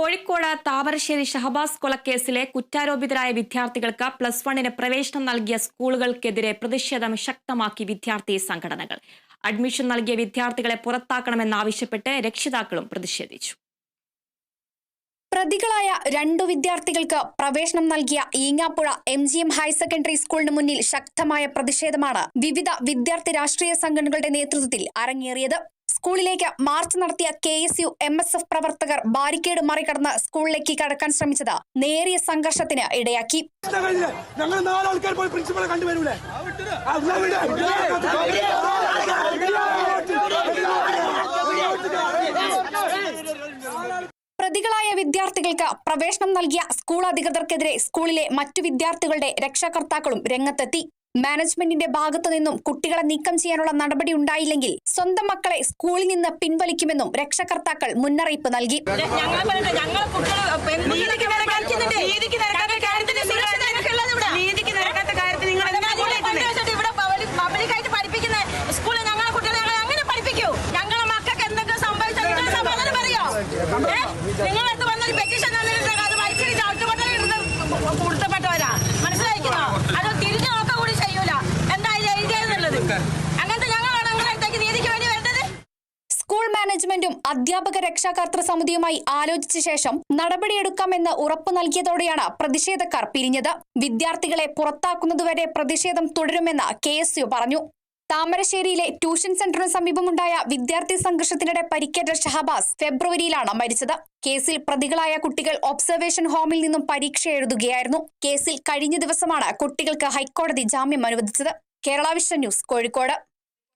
കോഴിക്കോട് താമരശ്ശേരി ഷഹബാസ് കൊലക്കേസിലെ കുറ്റാരോപിതരായ വിദ്യാർത്ഥികൾക്ക് പ്ലസ് വണ്ണിന് പ്രവേശനം നൽകിയ സ്കൂളുകൾക്കെതിരെ പ്രതിഷേധം ശക്തമാക്കി വിദ്യാർത്ഥി സംഘടനകൾ. അഡ്മിഷൻ നൽകിയ വിദ്യാർത്ഥികളെ പുറത്താക്കണമെന്നാവശ്യപ്പെട്ട് രക്ഷിതാക്കളും പ്രതിഷേധിച്ചു. പ്രതികളായ രണ്ടു വിദ്യാർത്ഥികൾക്ക് പ്രവേശനം നൽകിയ Eengapuzha M G M higher secondary സ്കൂളിന് മുന്നിൽ ശക്തമായ പ്രതിഷേധമാണ് വിവിധ വിദ്യാർത്ഥി രാഷ്ട്രീയ സംഘടനകളുടെ നേതൃത്വത്തിൽ അരങ്ങേറിയത്. സ്കൂളിലേക്ക് മാർച്ച് നടത്തിയ K S U M S F പ്രവർത്തകർ ബാരിക്കേഡ് മറികടന്ന് സ്കൂളിലേക്ക് കടക്കാൻ ശ്രമിച്ചത് നേരിയ സംഘർഷത്തിന് ഇടയാക്കി. ഞങ്ങൾ നാലാൾക്കാർ പോയി പ്രിൻസിപ്പളെ കണ്ടുവരൂലേ ആ, എന്നാ വിട്. പ്രതികളായ വിദ്യാർത്ഥികൾക്ക് പ്രവേശനം നൽകിയ സ്കൂൾ അധികൃതർക്കെതിരെ സ്കൂളിലെ മറ്റു വിദ്യാർത്ഥികളുടെ രക്ഷാകർത്താക്കളും രംഗത്തെത്തി. മാനേജ്മെന്റിന്റെ ഭാഗത്തു നിന്നും കുട്ടികളെ നീക്കം ചെയ്യാനുള്ള നടപടി ഉണ്ടായില്ലെങ്കിൽ സ്വന്തം മക്കളെ സ്കൂളിൽ നിന്ന് പിൻവലിക്കുമെന്നും രക്ഷകർത്താക്കൾ മുന്നറിയിപ്പ് നൽകി. ഞങ്ങൾ വന്നൊരു ഞങ്ങൾ കുട്ടികൾ മാനേജ്മെന്റും അധ്യാപക രക്ഷാകർത്തൃ സമിതിയുമായി ആലോചിച്ച ശേഷം നടപടിയെടുക്കാമെന്ന് ഉറപ്പ് നൽകിയതോടെയാണ് പ്രതിഷേധക്കാർ പിരിഞ്ഞത്. വിദ്യാർത്ഥികളെ പുറത്താക്കുന്നതുവരെ പ്രതിഷേധം തുടരുമെന്ന് കെ പറഞ്ഞു. താമരശ്ശേരിയിലെ ട്യൂഷൻ സെന്ററിന് സമീപമുണ്ടായ വിദ്യാർത്ഥി സംഘർഷത്തിനിടെ പരിക്കേറ്റ ഷഹബാസ് ഫെബ്രുവരിയിലാണ് മരിച്ചത്. കേസിൽ പ്രതികളായ കുട്ടികൾ ഒബ്സർവേഷൻ ഹോമിൽ നിന്നും പരീക്ഷ എഴുതുകയായിരുന്നു. കേസിൽ കഴിഞ്ഞ ദിവസമാണ് കുട്ടികൾക്ക് ഹൈക്കോടതി ജാമ്യം അനുവദിച്ചത്. Kerala vision news Kozhikode.